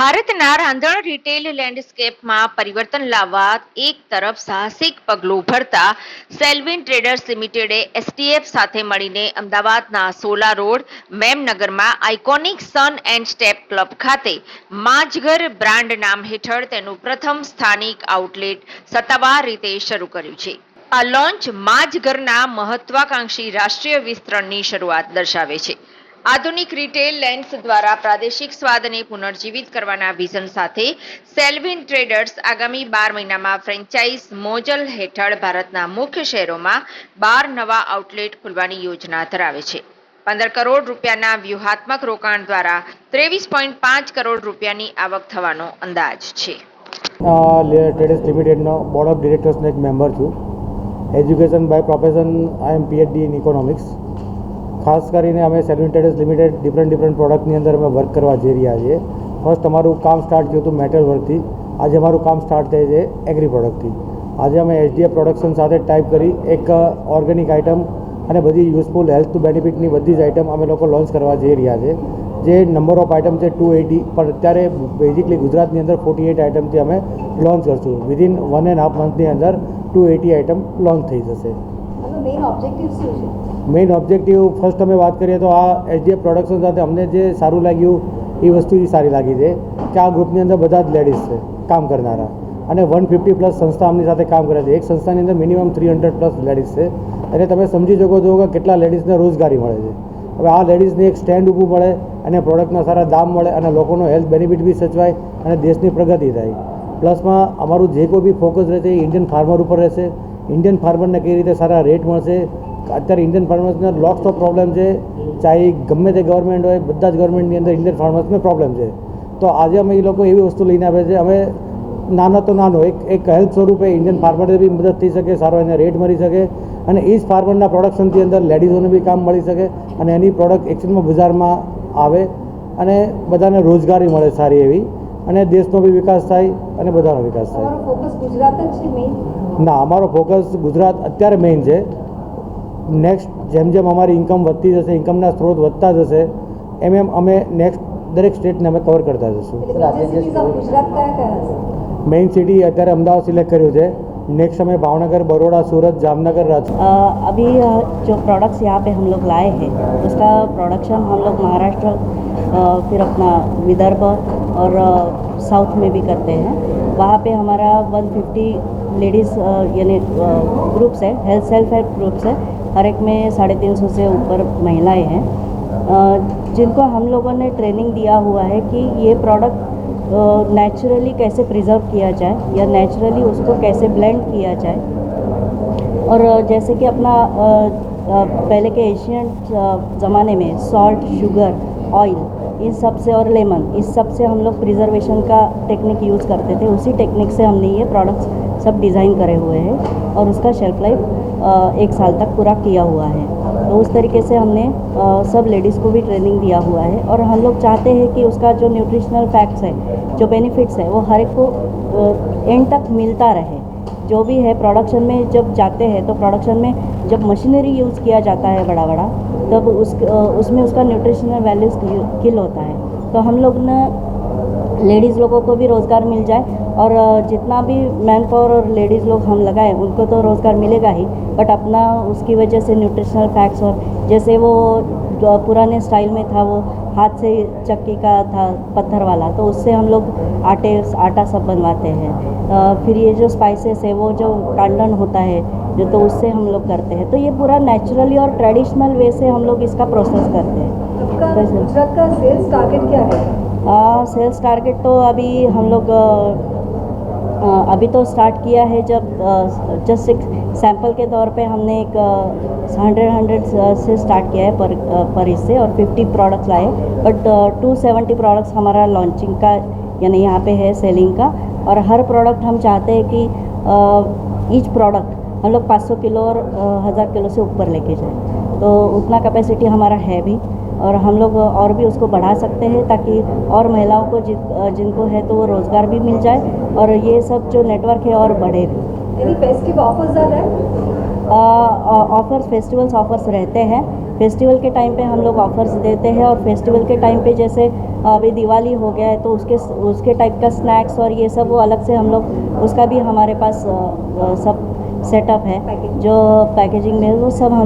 ભારતના રાંધણ રિટેલ લેન્ડસ્કેપમાં પરિવર્તન લાવવા એક તરફ સાહસિક પગલું ભરતા સેલ્વિન ટ્રેડર્સ લિમિટેડે એસટીએફ સાથે મળીને અમદાવાદના Sola road મેમનગરમાં iconic sun and step club ખાતે માંજઘર બ્રાન્ડ નામ હેઠળ તેનું પ્રથમ સ્થાનિક આઉટલેટ સત્તાવાર રીતે શરૂ કર્યું છે આ લોન્ચ માંજઘરના મહત્વાકાંક્ષી રાષ્ટ્રીય વિસ્તરણની શરૂઆત દર્શાવે છે આધુનિક રિટેલ લેન્સ દ્વારા પ્રાદેશિક સ્વાદને પુનર્જીવિત કરવાના વિઝન સાથે સેલ્વિન ટ્રેડર્સ આગામી બાર મહિનામાં ફ્રેન્ચાઇઝ મોજલ હેઠળ ભારતના મુખ્ય શહેરોમાં બાર નવા આઉટલેટ ખોલવાની યોજના ધરાવે છે પંદર કરોડ રૂપિયાના વ્યૂહાત્મક રોકાણ દ્વારા ત્રેવીસ પોઈન્ટ પાંચ કરોડ રૂપિયાની આવક થવાનો અંદાજ છે ટ્રેડર્સ લિમિટેડનો બોર્ડ ઓફ ડિરેક્ટર્સનો એક મેમ્બર છું education by profession I am PhD in economics ખાસ કરીને અમે સેલ્યુન ટ્રેડર્સ લિમિટેડ ડિફરન્ટ ડિફરન્ટ પ્રોડક્ટની અંદર અમે વર્ક કરવા જઈ રહ્યા છીએ ફર્સ્ટ અમારું કામ સ્ટાર્ટ થયું હતું મેટલ વર્કથી આજે અમારું કામ સ્ટાર્ટ થાય છે એગ્રી પ્રોડક્ટથી આજે અમે એચડીએફ પ્રોડક્શન સાથે ટાઈપ કરી એક ઓર્ગેનિક આઇટમ અને બધી યુઝફુલ હેલ્થ બેનિફિટની બધી જ આઇટમ અમે લોકો લોન્ચ કરવા જઈ રહ્યા છે જે નંબર ઓફ આઇટમ છે ટુ એટી પણ અત્યારે બેઝિકલી ગુજરાતની અંદર ફોર્ટી એટ આઇટમથી અમે લોન્ચ કરશું વિધિન વન એન્ડ હાફ મંથની અંદર ટુ એટી આઇટમ લોન્ચ થઈ જશે મેઇન ઓબ્જેક્ટિવ શું છે મેઇન ઓબ્જેક્ટિવ ફર્સ્ટ અમે વાત કરીએ તો આ એચડીએફ પ્રોડક્શન સાથે અમને જે સારું લાગ્યું એ વસ્તુ એ સારી લાગી છે કે આ ગ્રુપની અંદર બધા જ લેડીઝ છે કામ કરનારા અને વન ફિફ્ટી પ્લસ સંસ્થા અમની સાથે કામ કરે છે એક સંસ્થાની અંદર minimum three hundred plus ladies છે એટલે તમે સમજી શકો છો કે કેટલા લેડીઝને રોજગારી મળે છે હવે આ લેડીઝને એક સ્ટેન્ડ ઊભું મળે અને પ્રોડક્ટના સારા દામ મળે અને લોકોનો હેલ્થ બેનિફિટ બી સચવાય અને દેશની પ્રગતિ થાય પ્લસમાં અમારું જે કોઈ બી ફોકસ રહેશે એ ઇન્ડિયન ફાર્મર ઉપર રહેશે ઇન્ડિયન ફાર્મરને કઈ રીતે સારા રેટ મળશે અત્યારે ઇન્ડિયન ફાર્મર્સના લોટ્સ ઓફ પ્રોબ્લેમ છે ચાહે ગમે તે ગવર્મેન્ટ હોય બધા જ ગવર્મેન્ટની અંદર ઇન્ડિયન ફાર્મર્સને પ્રોબ્લેમ છે તો આજે અમે એ લોકો એવી વસ્તુ લઈને આવે છે અમે નાનો તો નાનો એક એક હેલ્પ સ્વરૂપે ઇન્ડિયન ફાર્મરને બી મદદ થઈ શકે સારો એને રેટ મળી શકે અને એ જ ફાર્મરના પ્રોડક્શનથી અંદર લેડીઝોને બી કામ મળી શકે અને એની પ્રોડક્ટ એક્ચ્યુઅલમાં બજારમાં આવે અને બધાને રોજગારી મળે સારી એવી અને દેશનો બી વિકાસ થાય અને બધાનો વિકાસ થાય ના અમારો ફોકસ ગુજરાત અત્યારે મેઇન છે नेक्स्ट જેમ જેમ અમારી ઇન્કમ વધતી જશે ઇન્કમ ના સ્ત્રોત વધતા જશે એમ એમ અમે નેક્સ્ટ દરેક સ્ટેટ ને અમે કવર કરતા જશું રાજસ્થાન ગુજરાત ક્યાં ક્યાં છે મેઈન સિટી આગર અમદાવાદ સિલેક્ટ કર્યો છે નેક્સ્ટ અમે ભાવનગર બરોડા સુરત જામનગર રાજસ્થાન અ અબિ જો પ્રોડક્ટસ યહા પે હમ લોગ લાયે હે ઇસકા પ્રોડક્શન હમ લોગ મહારાષ્ટ્ર ફિર અપના વિદર્ભ ઓર સાઉથ મે ભી કરતે હે વહા પે હમારા 150 લેડીઝ યુનિટ ગ્રુપ્સ હે હેલ્થ સેલ્ફ ગ્રુપ્સ હે हर एक में साढ़े तीन सौ से ऊपर महिलाएं हैं जिनको हम लोगों ने ट्रेनिंग दिया हुआ है कि ये प्रोडक्ट नेचुरली कैसे प्रिजर्व किया जाए या नेचुरली उसको कैसे ब्लेंड किया जाए और जैसे कि अपना पहले के एशियन ज़माने में सॉल्ट शुगर ऑयल इन सब से और लेमन इस सब से हम लोग प्रिजर्वेशन का टेक्निक यूज़ करते थे उसी टेक्निक से हमने ये प्रोडक्ट्स सब डिज़ाइन करे हुए हैं और उसका शेल्फ लाइफ एक साल तक पूरा किया हुआ है तो उस तरीके से हमने सब लेडीज़ को भी ट्रेनिंग दिया हुआ है और हम लोग चाहते हैं कि उसका जो न्यूट्रिशनल फैक्ट्स है जो बेनिफिट्स है वो हर एक को एंड तक मिलता रहे जो भी है प्रोडक्शन में जब जाते हैं तो प्रोडक्शन में जब मशीनरी यूज़ किया जाता है बड़ा बड़ा तब उस उसमें उसका न्यूट्रिशनल वैल्यूज किल होता है तो हम लोग ने लेडीज़ लोगों को भी रोज़गार मिल जाए और जितना भी मैन पावर और लेडीज़ लोग हम लगाएं उनको तो रोज़गार मिलेगा ही बट अपना उसकी वजह से न्यूट्रिशनल फैक्ट्स और जैसे वो पुराने स्टाइल में था वो हाथ से चक्की का था पत्थर वाला तो उससे हम लोग आटे आटा सब बनवाते हैं फिर ये जो स्पाइसेस है वो जो कांडन होता है जो तो उससे हम लोग करते हैं तो ये पूरा नेचुरली और ट्रेडिशनल वे से हम लोग इसका प्रोसेस करते हैं तो तो का सेल्स टारगेट क्या है सेल्स टारगेट तो अभी हम लोग अभी तो स्टार्ट किया है जब जस्ट एक सैम्पल के तौर पे हमने एक हंड्रेड हंड्रेड से स्टार्ट किया है पर पर इससे और फिफ्टी प्रोडक्ट्स लाए बट टू सेवेंटी प्रोडक्ट्स हमारा लॉन्चिंग का यानी यहाँ पे है सेलिंग का और हर प्रोडक्ट हम चाहते हैं कि ईच प्रोडक्ट हम लोग 500 किलो और हज़ार किलो से ऊपर लेके जाए तो उतना कैपेसिटी हमारा है भी और हम लोग और भी उसको बढ़ा सकते हैं ताकि और महिलाओं को जि, जिनको है तो वो रोज़गार भी मिल जाए और ये सब जो नेटवर्क है और बढ़े भी ऑफर्स फेस्टिवल्स ऑफर्स रहते हैं फेस्टिवल के टाइम पे हम लोग ऑफर्स देते हैं और फेस्टिवल के टाइम पे जैसे अभी दिवाली हो गया है तो उसके उसके टाइप का स्नैक्स और ये सब वो अलग से हम लोग उसका भी हमारे पास सब सेटअप है जो पैकेजिंग में वो सब हम